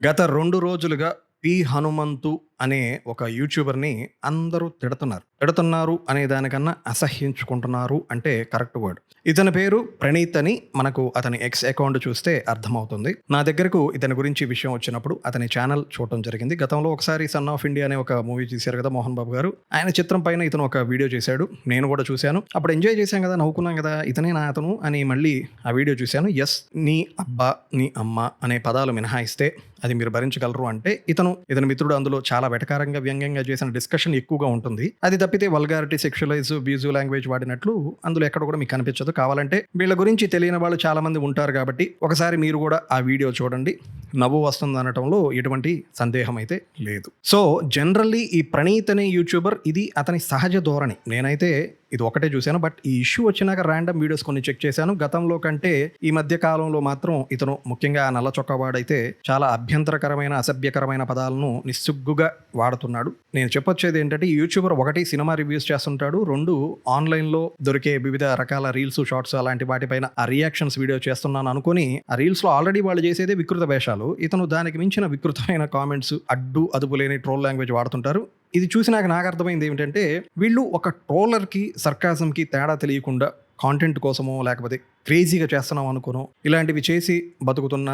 గత రెండు రోజులుగా పి హనుమంతు అనే ఒక యూట్యూబర్ని అందరూ తిడుతున్నారు. తిడుతున్నారు అనే దానికన్నా అసహ్యించుకుంటున్నారు అంటే కరెక్ట్ వర్డ్. ఇతని పేరు ప్రణీత్ అని మనకు అతని ఎక్స్ అకౌంట్ చూస్తే అర్థమవుతుంది. నా దగ్గరకు ఇతని గురించి విషయం వచ్చినప్పుడు అతని ఛానల్ చూడటం జరిగింది. గతంలో ఒకసారి సన్ ఆఫ్ ఇండియా అనే ఒక మూవీ చేశారు కదా మోహన్ బాబు గారు. ఆయన చిత్రం పైన ఇతను ఒక వీడియో చేశాడు. నేను కూడా చూశాను. అప్పుడు ఎంజాయ్ చేశాం కదా నవ్వుకున్నాం కదా ఇతనే నా అతను అని మళ్ళీ ఆ వీడియో చూశాను. ఎస్ నీ అబ్బా నీ అమ్మ అనే పదాలు మినహాయిస్తే అది మీరు భరించగలరు అంటే ఇతను ఇతని మిత్రుడు అందులో చాలా వెటకారంగా వ్యంగ్యంగా చేసిన డిస్కషన్ ఎక్కువగా ఉంటుంది. అది తప్పితే వల్గారిటీ సెక్షువలైజ్ బ్యూజు లాంగ్వేజ్ వాడినట్లు అందులో ఎక్కడ కూడా మీకు కనిపించదు. కావాలంటే వీళ్ళ గురించి తెలియని వాళ్ళు చాలా మంది ఉంటారు కాబట్టి ఒకసారి మీరు కూడా ఆ వీడియో చూడండి. నవ్వు వస్తుంది అనటంలో ఎటువంటి సందేహం అయితే లేదు. సో జనరల్లీ ఈ ప్రణీత్ అనే యూట్యూబర్ ఇది అతని సహజ ధోరణి. నేనైతే ఇది ఒకటే చూశాను బట్ ఈ ఇష్యూ వచ్చినాక ర్యాండమ్ వీడియోస్ కొన్ని చెక్ చేశాను. గతంలో కంటే ఈ మధ్య కాలంలో మాత్రం ఇతను ముఖ్యంగా ఆ నల్ల చొక్కవాడైతే చాలా అభ్యంతరకరమైన అసభ్యకరమైన పదాలను నిస్సుగ్గుగా వాడుతున్నాడు. నేను చెప్పొచ్చేది ఏంటంటే యూట్యూబర్ ఒకటి సినిమా రివ్యూస్ చేస్తుంటాడు రెండు ఆన్లైన్లో దొరికే వివిధ రకాల రీల్స్ షార్ట్స్ అలాంటి వాటిపైన ఆ రియాక్షన్స్ వీడియో చేస్తున్నాను అనుకుని ఆ రీల్స్లో ఆల్రెడీ వాళ్ళు చేసేదే వికృత వేషాలు. ఇతను దానికి మించిన వికృతమైన కామెంట్స్ అడ్డు అదుపు లేని ట్రోల్ లాంగ్వేజ్ వాడుతుంటారు. ఇది చూసి నాకు నాకు అర్థమైంది ఏమిటంటే వీళ్ళు ఒక ట్రోలర్కి సర్కాజంకి తేడా తెలియకుండా కాంటెంట్ కోసమో లేకపోతే క్రేజీగా చేస్తున్నాం అనుకోను ఇలాంటివి చేసి బతుకుతున్న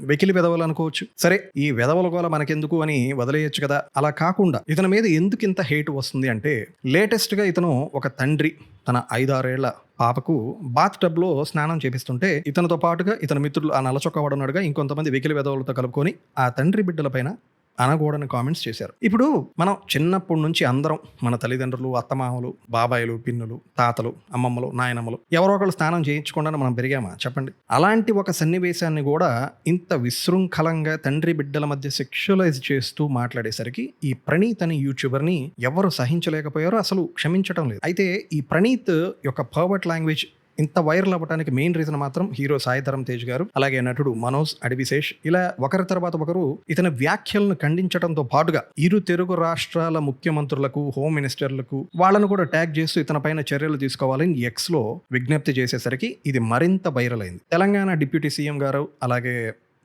వెకిలి వెదవలు అనుకోవచ్చు. సరే ఈ వెదవల గోల మనకెందుకు అని వదిలేయచ్చు కదా? అలా కాకుండా ఇతని మీద ఎందుకు ఇంత హేట్ వస్తుంది అంటే లేటెస్ట్గా ఇతను ఒక తండ్రి తన ఐదారేళ్ళ పాపకు బాత్ టబ్లో స్నానం చేపిస్తుంటే ఇతనితో పాటుగా ఇతని మిత్రులు ఆ నల్లచొక్కవాడున్నాడుగా ఇంకొంతమంది వెకిలి వెదవులతో కలుపుకొని ఆ తండ్రి బిడ్డలపైన అనకూడని కామెంట్స్ చేశారు. ఇప్పుడు మనం చిన్నప్పటి నుంచి అందరం మన తల్లిదండ్రులు అత్తమామలు బాబాయిలు పిన్నులు తాతలు అమ్మమ్మలు నాయనమ్మలు ఎవరో ఒకళ్ళు స్నానం చేయించకుండా మనం పెరిగామా? చెప్పండి. అలాంటి ఒక సన్నివేశాన్ని కూడా ఇంత విశృంఖలంగా తండ్రి బిడ్డల మధ్య సెక్షువలైజ్ చేస్తూ మాట్లాడేసరికి ఈ ప్రణీత్ అనే యూట్యూబర్ని ఎవరు సహించలేకపోయారో అసలు క్షమించడం లేదు. అయితే ఈ ప్రణీత్ యొక్క పర్వర్ట్ లాంగ్వేజ్ ఇంత వైరల్ అవ్వడానికి మెయిన్ రీజన్ మాత్రం హీరో సాయిధరం తేజ్ గారు అలాగే నటుడు మనోజ్ అడివిశేష్. ఇలా ఒకరి తర్వాత ఒకరు ఇతని వ్యాఖ్యలను ఖండించడంతో పాటుగా ఇరు తెలుగు రాష్ట్రాల ముఖ్యమంత్రులకు హోమ్ మినిస్టర్లకు వాళ్ళను కూడా ట్యాగ్ చేస్తూ ఇతని పైన చర్యలు తీసుకోవాలని ఎక్స్లో విజ్ఞప్తి చేసేసరికి ఇది మరింత వైరల్ అయింది. తెలంగాణ డిప్యూటీ సీఎం గారు అలాగే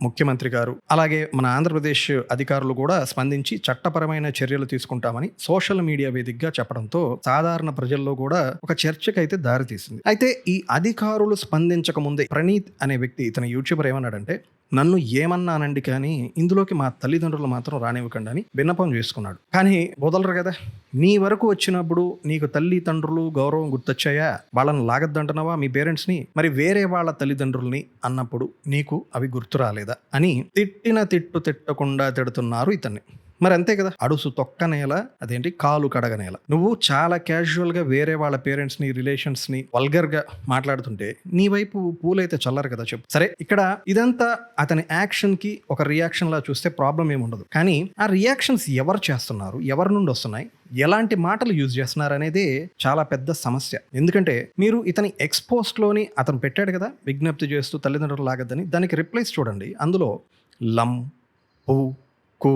ముఖ్యమంత్రి గారు అలాగే మన ఆంధ్రప్రదేశ్ అధికారులు కూడా స్పందించి చట్టపరమైన చర్యలు తీసుకుంటామని సోషల్ మీడియా వేదికగా చెప్పడంతో సాధారణ ప్రజల్లో కూడా ఒక చర్చకైతే దారితీసింది. అయితే ఈ అధికారులు స్పందించక ముందే ప్రణీత్ అనే వ్యక్తి ఇతని యూట్యూబర్ ఏమన్నాడంటే నన్ను ఏమన్నానండి కానీ ఇందులోకి మా తల్లిదండ్రులు మాత్రం రానివ్వకండి అని విన్నపం చేసుకున్నాడు. కానీ వదలరు కదా నీ వరకు వచ్చినప్పుడు నీకు తల్లి తండ్రులు గౌరవం గుర్తొచ్చాయా? వాళ్ళని లాగద్దంటున్నావా మీ పేరెంట్స్ని? మరి వేరే వాళ్ళ తల్లిదండ్రుల్ని అన్నప్పుడు నీకు అవి గుర్తు రాలేదా అని తిట్టిన తిట్టు తిట్టకుండా తిడుతున్నారు ఇతన్ని. మరి అంతే కదా. అడుసు తొక్క నేల అదేంటి? కాలు కడగ నేల. నువ్వు చాలా క్యాజువల్గా వేరే వాళ్ళ పేరెంట్స్ని రిలేషన్స్ని వల్గర్గా మాట్లాడుతుంటే నీ వైపు పూలైతే చల్లరు కదా చెప్పు. సరే ఇక్కడ ఇదంతా అతని యాక్షన్కి ఒక రియాక్షన్ లా చూస్తే ప్రాబ్లం ఏమి ఉండదు. కానీ ఆ రియాక్షన్స్ ఎవరు చేస్తున్నారు ఎవరి నుండి వస్తున్నాయి ఎలాంటి మాటలు యూజ్ చేస్తున్నారు అనేది చాలా పెద్ద సమస్య. ఎందుకంటే మీరు ఇతని ఎక్స్పోస్ట్లోని అతను పెట్టాడు కదా విజ్ఞప్తి చేస్తూ తల్లిదండ్రులు లాగద్దని దానికి రిప్లైస్ చూడండి. అందులో లం పు కు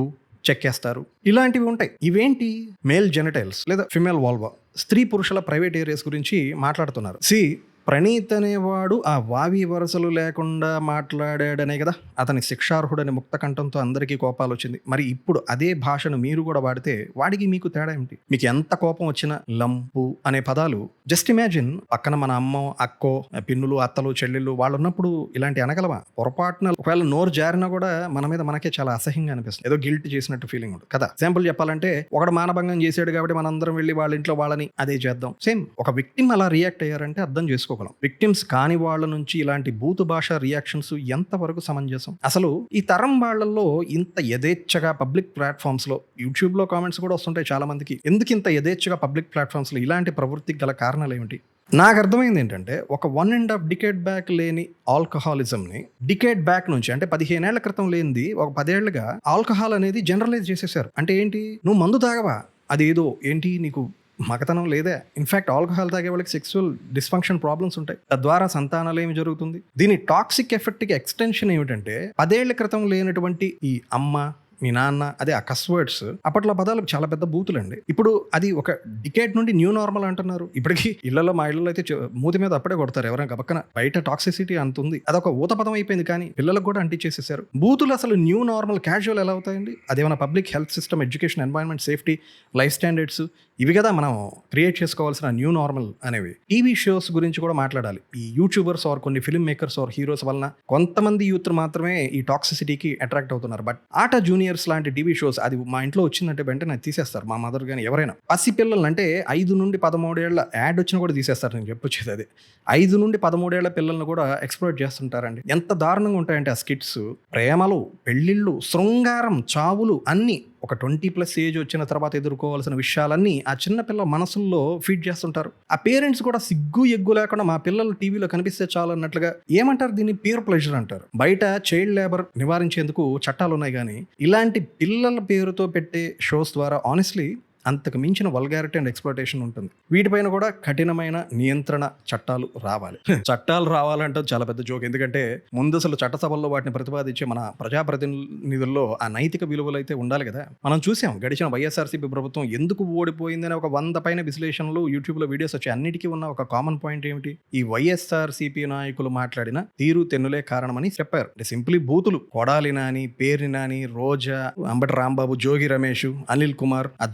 చెక్కేస్తారు ఇలాంటివి ఉంటాయి. ఇవేంటి? మేల్ జెనటైల్స్ లేదా ఫిమేల్ వాల్వా. స్త్రీ పురుషుల ప్రైవేట్ ఏరియాస్ గురించి మాట్లాడుతున్నారు. సి ప్రణీత్ అనేవాడు ఆ వావి వరసలు లేకుండా మాట్లాడాడనే కదా? అతని శిక్షార్హుడని ముక్త కంఠంతో అందరికీ కోపాలు వచ్చింది. మరి ఇప్పుడు అదే భాషను మీరు కూడా వాడితే వాడికి మీకు తేడా ఏమిటి? మీకు ఎంత కోపం వచ్చినా లంపు అనే పదాలు జస్ట్ ఇమాజిన్ పక్కన మన అమ్మ అక్కో పిన్నులు అత్తలు చెల్లెళ్ళు వాళ్ళు ఉన్నప్పుడు ఇలాంటి అనగలవా పొరపాటున ఒకవేళ నోరు జారినా కూడా మన మీద మనకే చాలా అసహ్యంగా అనిపిస్తుంది. ఏదో గిల్ట్ చేసినట్టు ఫీలింగ్ ఉంటుంది. కదా? ఎగ్జాంపుల్ చెప్పాలంటే ఒకడు మానభంగం చేసాడు కాబట్టి మనందరం వెళ్ళి వాళ్ళ ఇంట్లో వాళ్ళని అదే చేద్దాం. సేమ్ ఒక విక్టిమ్ అలా రియాక్ట్ అయ్యారంటే అర్థం చేసుకోగలం. విక్టిమ్స్ కాని వాళ్ళ నుంచి ఇలాంటి బూతు భాష రియాక్షన్స్ ఎంతవరకు సమంజసం? అసలు ఈ తరం వాళ్ళల్లో ఇంత యథేచ్ఛగా పబ్లిక్ ప్లాట్ఫామ్స్లో యూట్యూబ్లో కామెంట్స్ కూడా వస్తుంటాయి చాలా మందికి ఎందుకు ఇంత యథేచ్ఛగా పబ్లిక్ ప్లాట్ఫామ్స్లో ఇలాంటి ప్రవృత్తికి గల కారణం కారణాలు ఏమిటి? నాకు అర్థమైంది ఏంటంటే ఒక one and half decade back లేని ఆల్కహాలిజంని డికేట్ బ్యాక్ నుంచి అంటే పదిహేనేళ్ళ క్రితం లేనిది ఒక పదేళ్ళుగా ఆల్కహాల్ అనేది జనరలైజ్ చేసేసారు అంటే ఏంటి? నువ్వు మందు తాగవా? అదేదో ఏంటి? నీకు మగతనం లేదే? ఇన్ఫాక్ట్ ఆల్కహాల్ తాగే వాళ్ళకి సెక్సువల్ డిస్ఫంక్షన్ ప్రాబ్లమ్స్ ఉంటాయి. తద్వారా సంతానాలు ఏమి జరుగుతుంది? దీని టాక్సిక్ ఎఫెక్ట్కి ఎక్స్టెన్షన్ ఏమిటంటే పదేళ్ళ క్రితం లేనటువంటి ఈ అమ్మ మీ నాన్న అదే ఆ వర్డ్స్ అప్పట్లో పదాలు చాలా పెద్ద బూతులండి. ఇప్పుడు అది ఒక డికేట్ నుండి న్యూ నార్మల్ అంటున్నారు. ఇప్పటికీ ఇళ్ళలో మా ఇళ్ళలో అయితే మూతి మీద అప్పుడే కొడతారు ఎవరైనా పక్కన బయట టాక్సిసిటీ అంత ఉంది. అదొక ఊత పదం అయిపోయింది కానీ పిల్లలకు కూడా అంటించేసేసారు. బూతులు అసలు న్యూ నార్మల్ క్యాజువల్ ఎలా అవుతాయండి? అదేమైనా public health system education environment safety life standards ఇవి కదా మనం క్రియేట్ చేసుకోవాల్సిన న్యూ నార్మల్ అనేవి. టీవీ షోస్ గురించి కూడా మాట్లాడాలి. ఈ యూట్యూబర్స్ ఆర్ కొన్ని ఫిల్మ్ మేకర్స్ ఆర్ హీరోస్ వలన కొంతమంది యూత్ మాత్రమే ఈ టాక్సిసిటీకి అట్రాక్ట్ అవుతున్నారు. బట్ ఆట జూనియర్స్ లాంటి టీవీ షోస్ అది మా ఇంట్లో వచ్చిందంటే వెంటనే తీసేస్తారు. మా మదర్ కానీ ఎవరైనా. పసి పిల్లలు అంటే ఐదు నుండి పదమూడేళ్ళ యాడ్ వచ్చినా కూడా తీసేస్తారు. నేను చెప్పొచ్చేది అది. ఐదు నుండి పదమూడేళ్ళ పిల్లల్ని కూడా ఎక్స్ప్లోర్ చేస్తుంటారండి. ఎంత దారుణంగా ఉంటాయంటే ఆ స్కిట్స్ ప్రేమలు పెళ్ళిళ్ళు శృంగారం చావులు అన్నీ ఒక ట్వంటీ ప్లస్ ఏజ్ వచ్చిన తర్వాత ఎదుర్కోవాల్సిన విషయాలన్నీ ఆ చిన్నపిల్ల మనసుల్లో ఫీడ్ చేస్తుంటారు. ఆ పేరెంట్స్ కూడా సిగ్గు ఎగ్గు లేకుండా మా పిల్లలు టీవీలో కనిపిస్తే చాలు అన్నట్లుగా ఏమంటారు దీన్ని? పీర్ ప్లెజర్ అంటారు. బయట చైల్డ్ లేబర్ నివారించేందుకు చట్టాలు ఉన్నాయి కానీ ఇలాంటి పిల్లల పేరుతో పెట్టే షోస్ ద్వారా ఆనెస్ట్లీ అంతకు మించిన వల్గారిటీ అండ్ ఎక్స్ప్లోటేషన్ ఉంటుంది. వీటిపైన కూడా కఠినమైన నియంత్రణ చట్టాలు రావాలి. చట్టాలు రావాలంటే చాలా పెద్ద జోక్. ఎందుకంటే ముందు అసలు చట్టసభల్లో వాటిని ప్రతిపాదించే మన ప్రజాప్రతినిధుల్లో ఆ నైతిక విలువలు అయితే ఉండాలి కదా. మనం చూసాం గడిచిన వైఎస్ఆర్సీపీ ప్రభుత్వం ఎందుకు ఓడిపోయిందని ఒక వంద పైన విశ్లేషణలు యూట్యూబ్లో వీడియోస్ వచ్చాయి అన్నిటికీ ఉన్న ఒక కామన్ పాయింట్ ఏమిటి? ఈ వైఎస్ఆర్సీపీ నాయకులు మాట్లాడిన తీరు తెన్నులే కారణమని చెప్పారు. అంటే సింప్లీ బూతులు. కొడాలి నాని పేర్ని నాని రోజా అంబటి రాంబాబు జోగి రమేష్ అనిల్ కుమార్ ఆ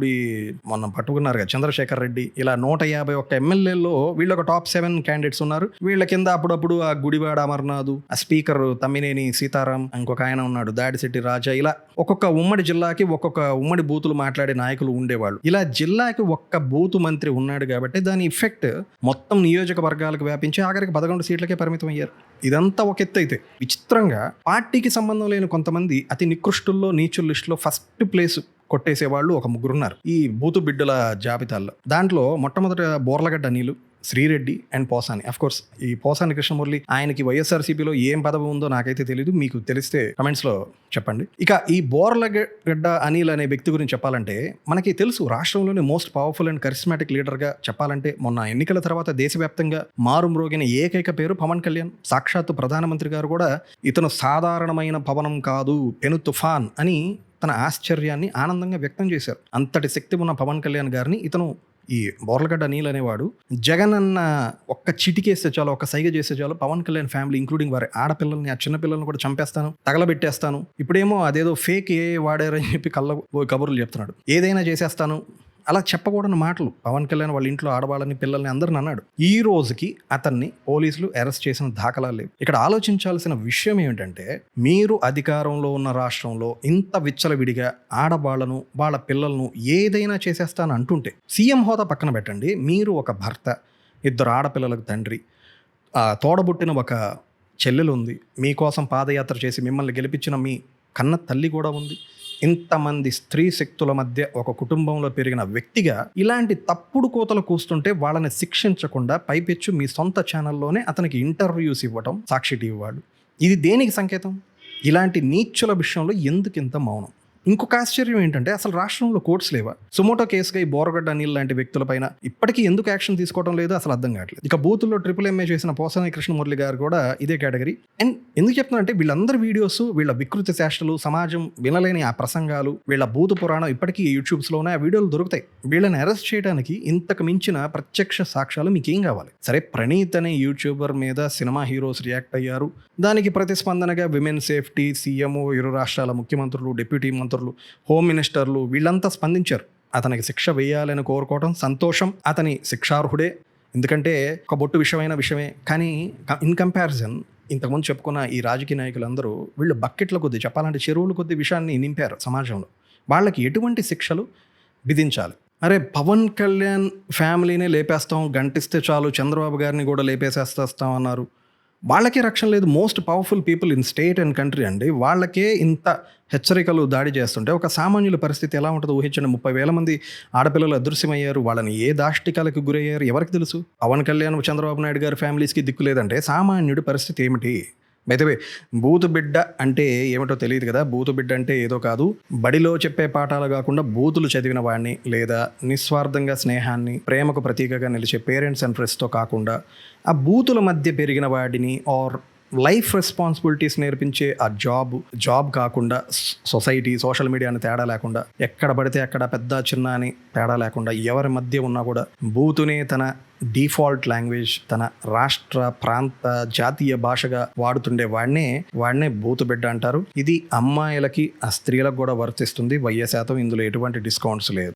ద్వారంపూడి మొన్న పట్టుకున్నారు కదా చంద్రశేఖర్ రెడ్డి. ఇలా నూట యాభై ఒక్క ఎమ్మెల్యేల్లో వీళ్ళు ఒక టాప్ సెవెన్ క్యాండిడేట్స్ ఉన్నారు. వీళ్ళ కింద అప్పుడప్పుడు ఆ గుడివాడ అమర్నాథ్ ఆ స్పీకర్ తమ్మినేని సీతారాం ఇంకొక ఆయన ఉన్నాడు దాడిశెట్టి రాజా. ఇలా ఒక్కొక్క ఉమ్మడి జిల్లాకి ఒక్కొక్క ఉమ్మడి బూతులు మాట్లాడే నాయకులు ఉండేవాళ్ళు. ఇలా జిల్లాకి ఒక్క బూతు మంత్రి ఉన్నాడు కాబట్టి దాని ఇఫెక్ట్ మొత్తం నియోజకవర్గాలకు వ్యాపించి ఆఖరికి పదకొండు సీట్లకే పరిమితం అయ్యారు ఇదంతా ఒక ఎత్తు అయితే. విచిత్రంగా పార్టీకి సంబంధం లేని కొంతమంది అతి నికృష్టుల్లో నీచుల లిస్టులో ఫస్ట్ ప్లేస్ కొట్టేసే వాళ్ళు ఒక ముగ్గురు ఉన్నారు ఈ బూతు బిడ్డల జాబితాల్లో. దాంట్లో మొట్టమొదట బోర్లగడ్డ నీళ్ళు Srireddy and Posani. Of course ఈ పోసాని కృష్ణమురళి ఆయనకి వైఎస్ఆర్సీపీలో ఏం పదవి ఉందో నాకైతే తెలియదు మీకు తెలిస్తే కమెంట్స్లో చెప్పండి. ఇక ఈ బోర్లగడ్డ అనిల్ అనే వ్యక్తి గురించి చెప్పాలంటే మనకి తెలుసు రాష్ట్రంలోని మోస్ట్ పవర్ఫుల్ అండ్ కరిస్మాటిక్ లీడర్గా చెప్పాలంటే మొన్న ఎన్నికల తర్వాత దేశవ్యాప్తంగా మారుమ్రోగిన ఏకైక పేరు పవన్ కళ్యాణ్. సాక్షాత్తు ప్రధానమంత్రి గారు కూడా ఇతను సాధారణమైన పవనం కాదు పెను తుఫాన్ అని తన ఆశ్చర్యాన్ని ఆనందంగా వ్యక్తం చేశారు. అంతటి శక్తి ఉన్న పవన్ కళ్యాణ్ గారిని ఇతను ఈ బోర్లగడ్డ నీల్ అనేవాడు జగన్ అన్న ఒక్క చిటికేస్తే చాలు ఒక్క సైగ చేస్తే చాలు పవన్ కళ్యాణ్ ఫ్యామిలీ ఇంక్లూడింగ్ వారి ఆడపిల్లల్ని ఆ చిన్నపిల్లల్ని కూడా చంపేస్తాను తగలబెట్టేస్తాను. ఇప్పుడేమో అదేదో ఫేక్ ఏ వాడారని చెప్పి కళ్ళ కబుర్లు చెప్తున్నాడు. ఏదైనా చేసేస్తాను అలా చెప్పకూడని మాటలు. పవన్ కళ్యాణ్ వాళ్ళ ఇంట్లో ఆడవాళ్ళని పిల్లల్ని అందరిని అన్నాడు. ఈ రోజుకి అతన్ని పోలీసులు అరెస్ట్ చేసిన దాఖలాలు లేవు. ఇక్కడ ఆలోచించాల్సిన విషయం ఏమిటంటే మీరు అధికారంలో ఉన్న రాష్ట్రంలో ఇంత విచ్చలవిడిగా ఆడవాళ్ళను వాళ్ళ పిల్లలను ఏదైనా చేసేస్తాను అంటుంటే సీఎం హోదా పక్కన పెట్టండి. మీరు ఒక భర్త ఇద్దరు ఆడపిల్లలకు తండ్రి ఆ, తోడబుట్టిన ఒక చెల్లెలు ఉంది. మీకోసం పాదయాత్ర చేసి మిమ్మల్ని గెలిపించిన మీ కన్న తల్లి కూడా ఉంది. ఇంతమంది స్త్రీ శక్తుల మధ్య ఒక కుటుంబంలో పెరిగిన వ్యక్తిగా ఇలాంటి తప్పుడు కోతలు కూస్తుంటే వాళ్ళని శిక్షించకుండా పైపెచ్చు మీ సొంత ఛానల్లోనే అతనికి ఇంటర్వ్యూస్ ఇవ్వటం సాక్షి టీవీ వాళ్ళు. ఇది దేనికి సంకేతం? ఇలాంటి నీచుల విషయంలో ఎందుకు ఇంత మౌనం? ఇంకొక ఆశ్చర్యం ఏంటంటే అసలు రాష్ట్రంలో కోర్ట్స్ లేవా? సుమోటో కేసుగా ఈ బోరగడ్డ అనిల్ లాంటి వ్యక్తులపైన ఇప్పటికీ ఎందుకు యాక్షన్ తీసుకోవడం లేదు? అసలు అర్థం కావట్లేదు. ఇక బూతుల్లో ట్రిపుల్ ఎంఏ చేసిన పోసాని కృష్ణమురళి గారు కూడా ఇదే కేటగిరీ. అండ్ ఎందుకు చెప్తున్నానంటే వీళ్ళందరి వీడియోస్ వీళ్ళ వికృతి చేష్టలు సమాజం వినలేని ఆ ప్రసంగాలు వీళ్ళ భూత పురాణం ఇప్పటికీ యూట్యూబ్స్లోనే ఆ వీడియోలు దొరుకుతాయి. వీళ్ళని అరెస్ట్ చేయడానికి ఇంతకు మించిన ప్రత్యక్ష సాక్ష్యాలు మీకేం కావాలి? సరే ప్రణీత్ అనే యూట్యూబర్ మీద సినిమా హీరోస్ రియాక్ట్ అయ్యారు. దానికి ప్రతిస్పందనగా విమెన్ సేఫ్టీ సీఎంఓ ఇరు రాష్ట్రాల ముఖ్యమంత్రులు డిప్యూటీ మంత్రులు హోమ్ మినిస్టర్లు వీళ్ళంతా స్పందించారు. అతనికి శిక్ష వేయాలని కోరుకోవడం సంతోషం అతని శిక్షార్హుడే. ఎందుకంటే ఒక బొట్టు విషయమైన విషయమే. కానీ ఇన్ కంపారిజన్ ఇంతకుముందు చెప్పుకున్న ఈ రాజకీయ నాయకులందరూ వీళ్ళు బకెట్ల కొద్ది చెప్పాలంటే చెరువుల కొద్ది విషయాన్ని నింపారు సమాజంలో. వాళ్ళకి ఎటువంటి శిక్షలు? విధించాలి. అరే పవన్ కళ్యాణ్ ఫ్యామిలీనే లేపేస్తాం గంటిస్తే చాలు చంద్రబాబు గారిని కూడా లేపేసేస్తాం అన్నారు. వాళ్ళకే రక్షణ లేదు. Most powerful people in state and country అండి. వాళ్ళకే ఇంత హెచ్చరికలు దాడి చేస్తుంటే ఒక సామాన్యుల పరిస్థితి ఎలా ఉంటుందో ఊహించండి. ముప్పై వేల మంది ఆడపిల్లలు అదృశ్యమయ్యారు. వాళ్ళని ఏ దాష్టికాలకు గురయ్యారు? ఎవరికి తెలుసు? పవన్ కళ్యాణ్ చంద్రబాబు నాయుడు గారి ఫ్యామిలీస్కి దిక్కు లేదంటే సామాన్యుడి పరిస్థితి ఏమిటి? అయితే బూతు బిడ్డ అంటే ఏమిటో తెలియదు కదా? బూతు బిడ్డ అంటే ఏదో కాదు. బడిలో చెప్పే పాఠాలు కాకుండా బూతులు చదివిన వాడిని లేదా నిస్వార్థంగా స్నేహాన్ని ప్రేమకు ప్రతీకగా నిలిచే పేరెంట్స్ అండ్ ఫ్రెండ్స్తో కాకుండా ఆ బూతుల మధ్య పెరిగిన వాడిని ఆర్ లైఫ్ రెస్పాన్సిబిలిటీస్ నేర్పించే ఆ జాబ్ జాబ్ కాకుండా సొసైటీ సోషల్ మీడియాని తేడా లేకుండా ఎక్కడ పడితే అక్కడ పెద్ద చిన్న అని తేడా లేకుండా ఎవరి మధ్య ఉన్నా కూడా బూతునే తన డిఫాల్ట్ లాంగ్వేజ్ తన రాష్ట్ర ప్రాంత జాతీయ భాషగా వాడుతుండే వాడినే వాడినే బూతు బిడ్డ అంటారు. ఇది అమ్మాయిలకి ఆ స్త్రీలకు కూడా వర్తిస్తుంది. వయ్య శాతం ఇందులో ఎటువంటి డిస్కౌంట్స్ లేదు